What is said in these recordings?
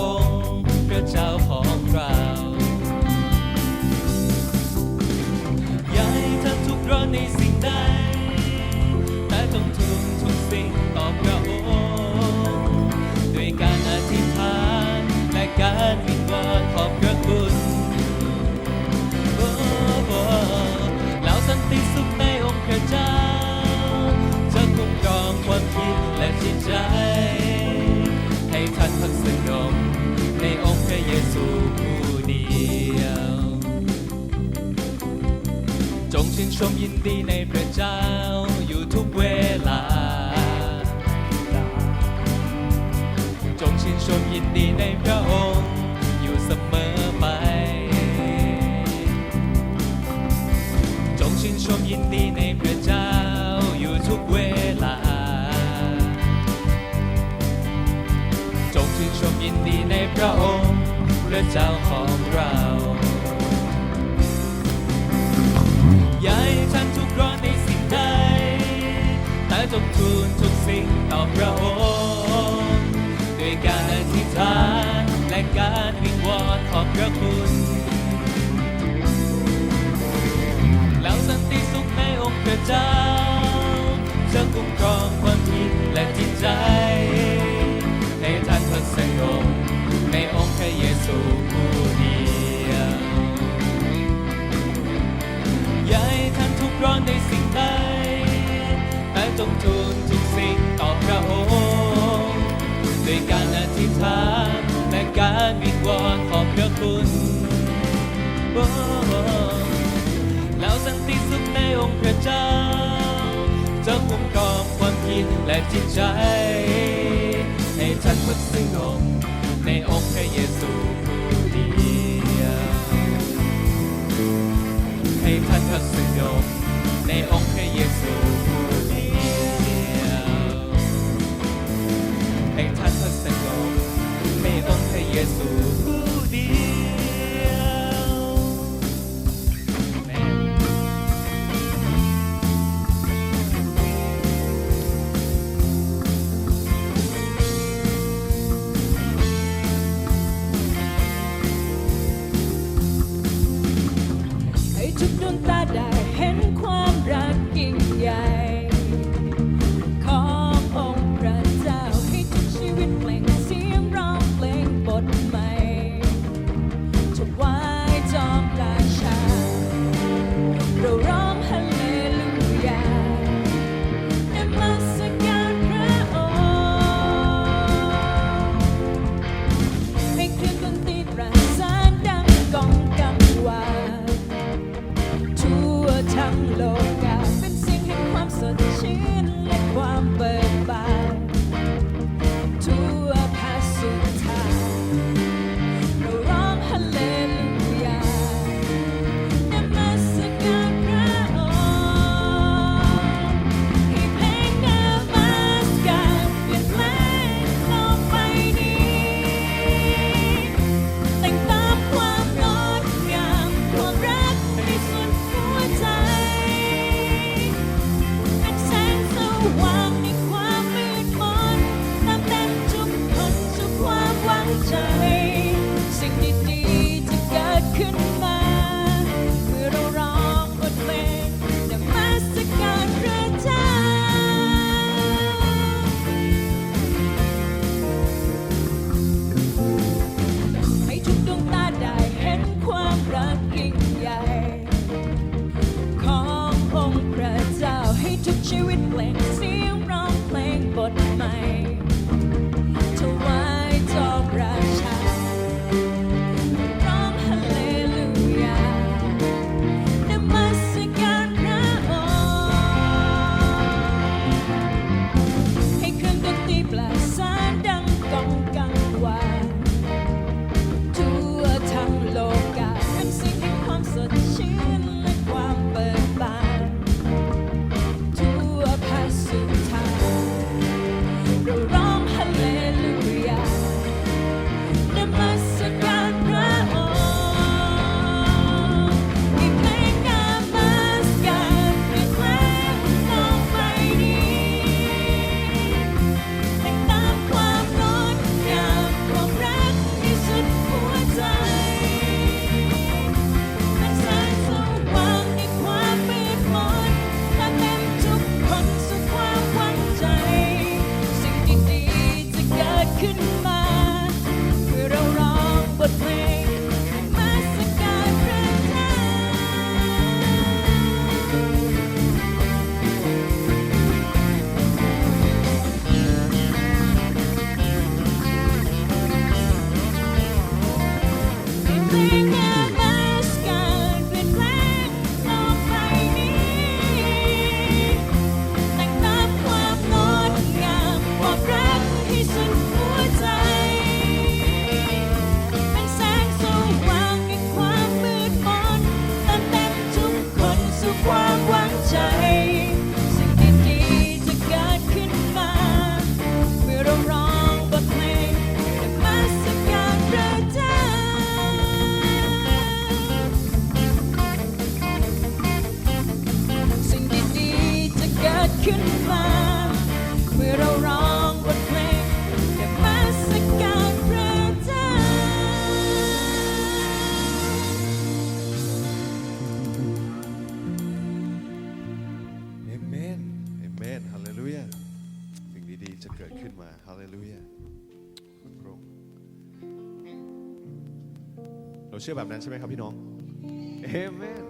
องค์พระเจ้าของ ชมยินดีในพระเจ้าอยู่ทุกเว และจิตใจ ให้ฉันมุดซึ้งงในองค์พระเย เราเชื่อแบบนั้นใช่ไหมครับพี่น้องเอเมน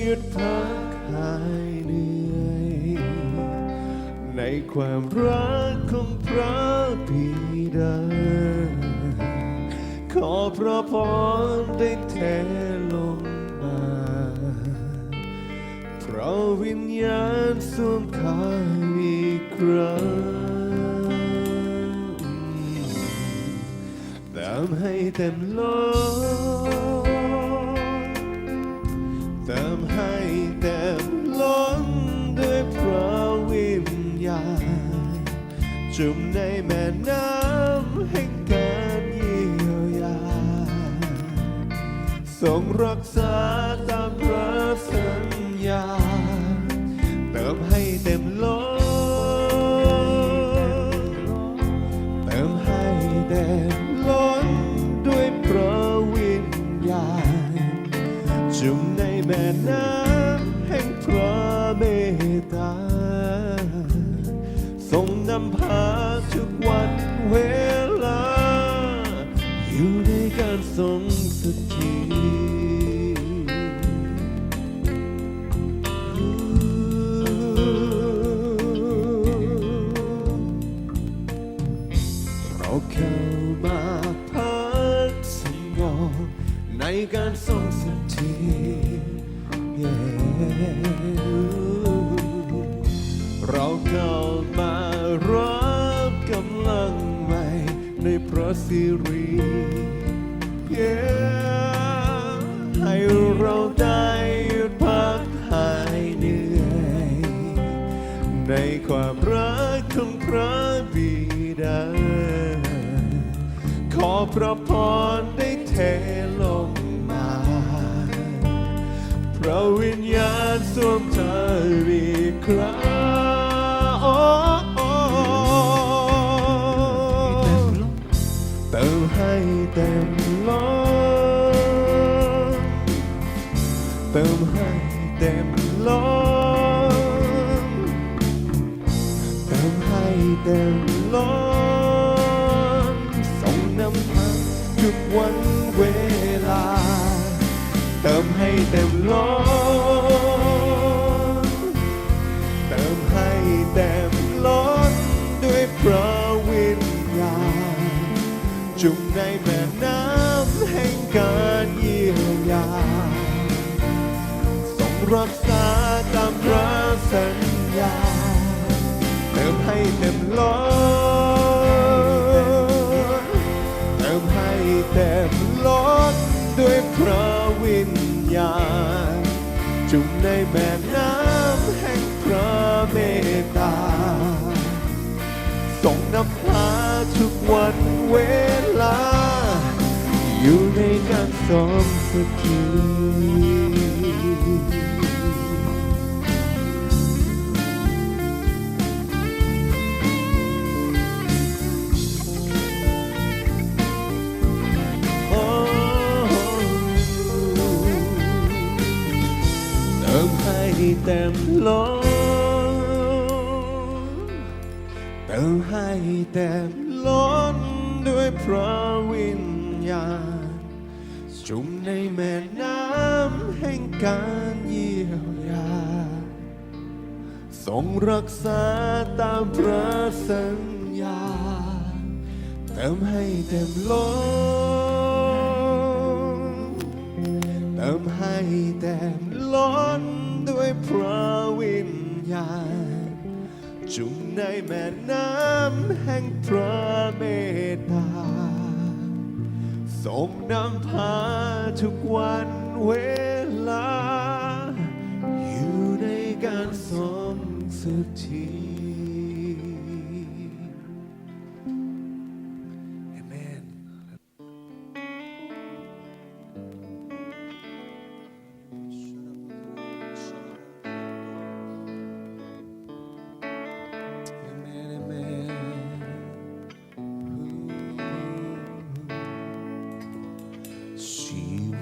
หยุดพักหายเหนื่อย ในความรักของพระบิดา ขอพระพรได้เทลงมา เพราะวิญญาณสวมกายอีกครั้งเติมให้เต็มล้น ทรงรักษา การทรงสถิต Yeah เราเข้ามารับกำลังใหม่ ในพระสิริ Yeah ให้เราได้หยุดพักหายเหนื่อย ในความรักของพระบิดา ขอพระพร ญญาณสวมเธออีกครั้ง รักษาตามพระสัญญา เติมให้เต็มล้นเติมให้เต็มล้นด้วยพระวิญญาณ จุ่มในแม่น้ำแห่งพระเมตตาส่งนำพาทุกวันเวลา อยู่ในการสมสถิ เต็มล้นด้วยพระวิญญาณ จุ่มในแม่น้ำแห่งการเยียวยาทรงรักษาตามพระสัญญา เติมให้เต็มล้น เติมให้เต็มล้น จุ่มในแม่น้ำแห่งพระเมตตาส่งนำพาทุกวันเวลา อยู่ในการทรงสุดที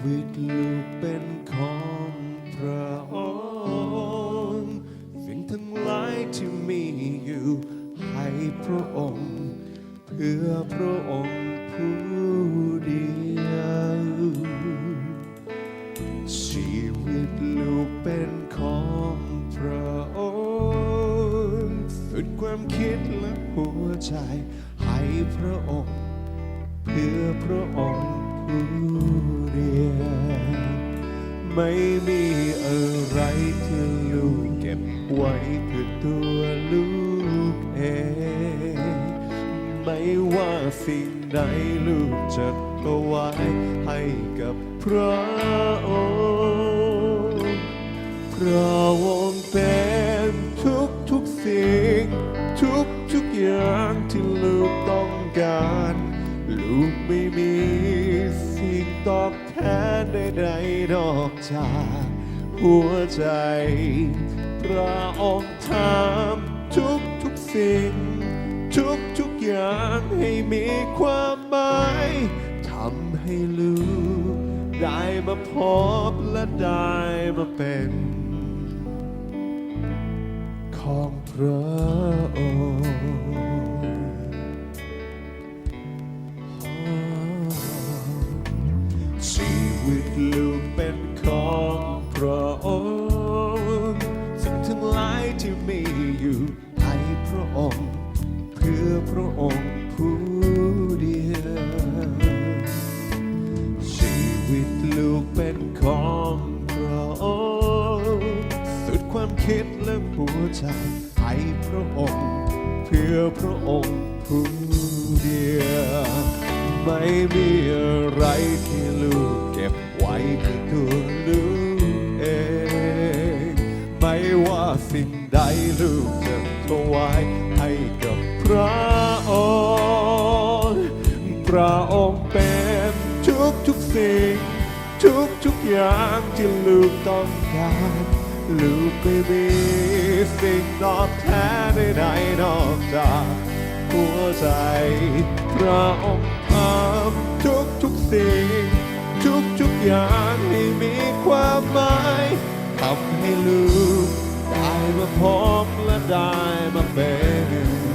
วิตลูกเป็นของพระองค์สิ่งทั้งหลายที่มีอยู่ให้พระองค์ เพื่อพระองค์ ไม่ว่าสิ่งใดลูกจะถวายให้กับพระองค์ พระองค์เป็นทุกทุกๆสิ่ง ทุกทุกๆอย่างที่ลูกต้องการ ลูกไม่มีสิ่งตอบแทนใดๆนอกจากหัวใจ พระองค์ทำทุกทุกๆสิ่ง อย่างให้มีความหมายทำให้ลูกได้มาพบและได้มาเป็น ของพระองค์ ลูกจะถวายให้กับพระองค์พระองค์เป็นทุกทุกสิ่ง ทุกทุกอย่างที่ลูกต้องการลูกไม่มีสิ่งตอบแทนใดๆนอกจากหัวใจพระองค์ทำทุกทุกสิ่ง ทุกทุกอย่างให้มีความหมายทำให้ลูก มาพบและได้มาเป็น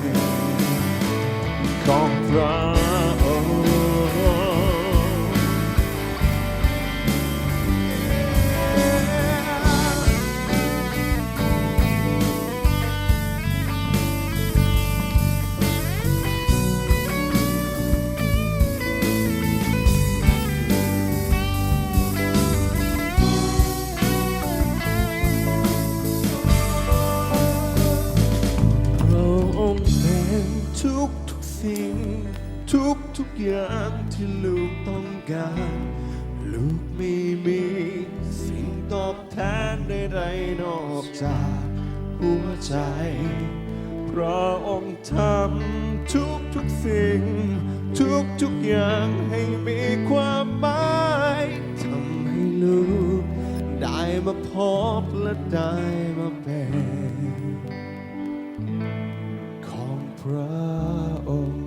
จากหัวใจ พระองค์ทำทุกทุกสิ่ง ทุกทุกอย่างให้มีความหมายทำให้ลูกได้มาพบและได้มาเป็น ของพระองค์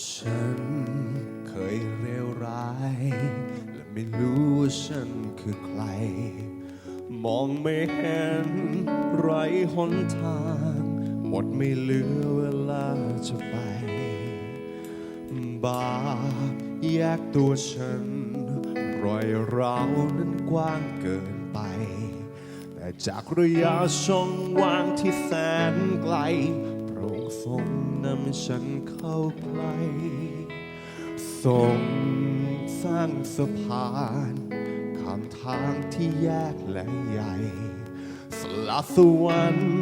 ฉันเคยเลวร้าย และไม่รู้ว่าฉันคือใคร มองไม่เห็นไรหนทาง หมดไม่เหลือเวลาจะไป บาปแยกตัวฉัน รอยร้าวนั้นกว้างเกินไป แต่จากระยะช่องว่างที่แสนไกล ทรงนำฉันเข้าใกล้ทรงสร้างสะพานข้ามทางที่แยกและใหญ่ สละสวรรค์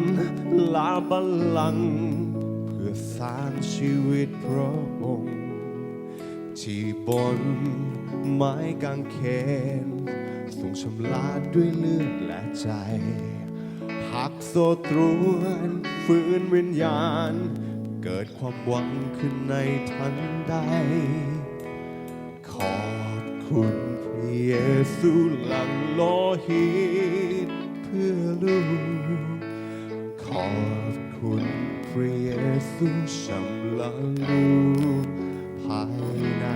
ลาบัลลังก์เพื่อสร้างชีวิตพระองค์ที่บนไม้กางเขนทรงชำระด้วยเลือดและใจ หักโซตรวน ฟื้นวิญญาณ เกิดความหวังขึ้นในทันใด ขอบคุณพระเยซูหลังโลหิตเพื่อลูก ขอบคุณพระเยซูชำระลูกภายใน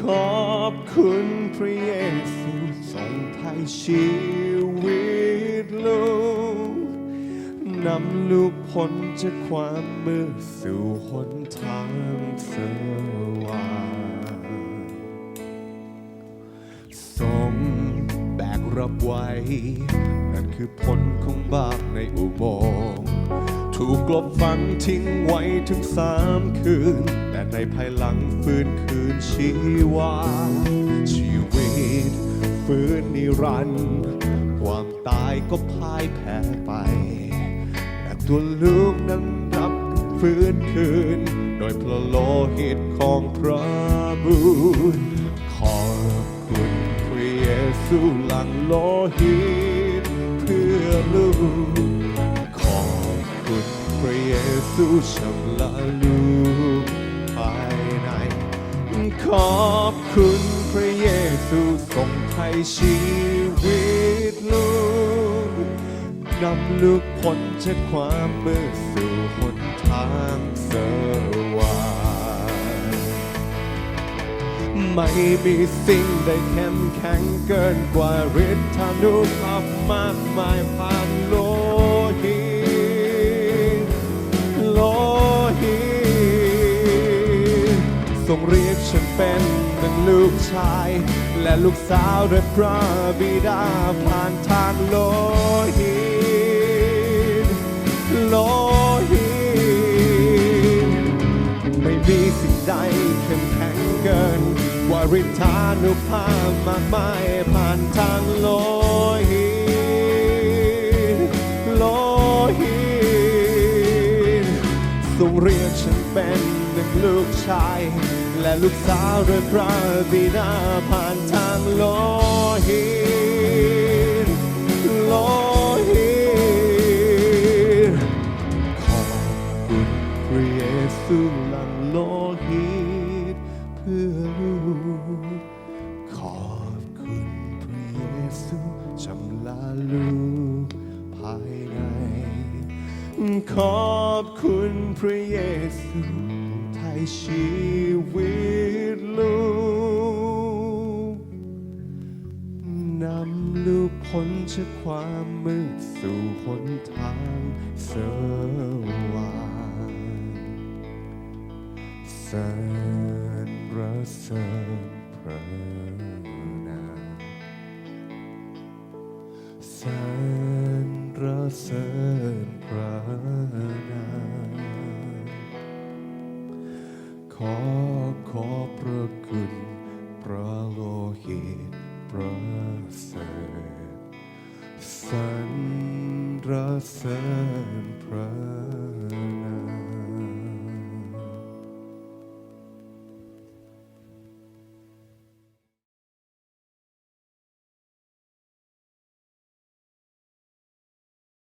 ขอบคุณพระเยซูทรงไถ่ชีวิตลูก นำลูกพ้นจากความมืดสู่หนทางสว่างทรงแบกรับไว้ นั่นคือผลของบาปในอุโบสถ์ถูกกลบฝังทิ้งไว้ถึงสามคืน แต่ในภายหลังฟื้นคืนชีวา ชีวิตฟื้นนิรันดร์ความตายก็พ่ายแพ้ไป ต่ตัวลูกนั้นรับฟื้นคืน โดยพระโลหิตของพระบุตรขอบคุณพระเยซูหลังโลหิตเพื่อลูก ขอบคุณพระเยซูชำระลูกภายใน ขอบคุณพระเยซูทรงไถ่ชีวิตลูก นำลูกพ้นจากความมืดสู่หนทางสว่างไม่มีสิ่งใดเข้มแข็งเกินกว่าฤทธานุภาพมากมายผ่านโลหิตโลหิตทรงเรียกฉันเป็นหนึ่งลูกชาย และลูกสาวด้วยพระบิดาผ่านทางโลหิตโลหิตไม่มีสิ่งใดเข้มแข็งเกินว่าฤทธานุภาพมากมายผ่านทางโลหิตโลหิตทรงเรียกฉันเป็นหนึ่งลูกชาย และลูกสาวด้วยพระบิดาผ่าน สรรเสริญพระนามสรรเสริญพระนามขอขอพระคุณ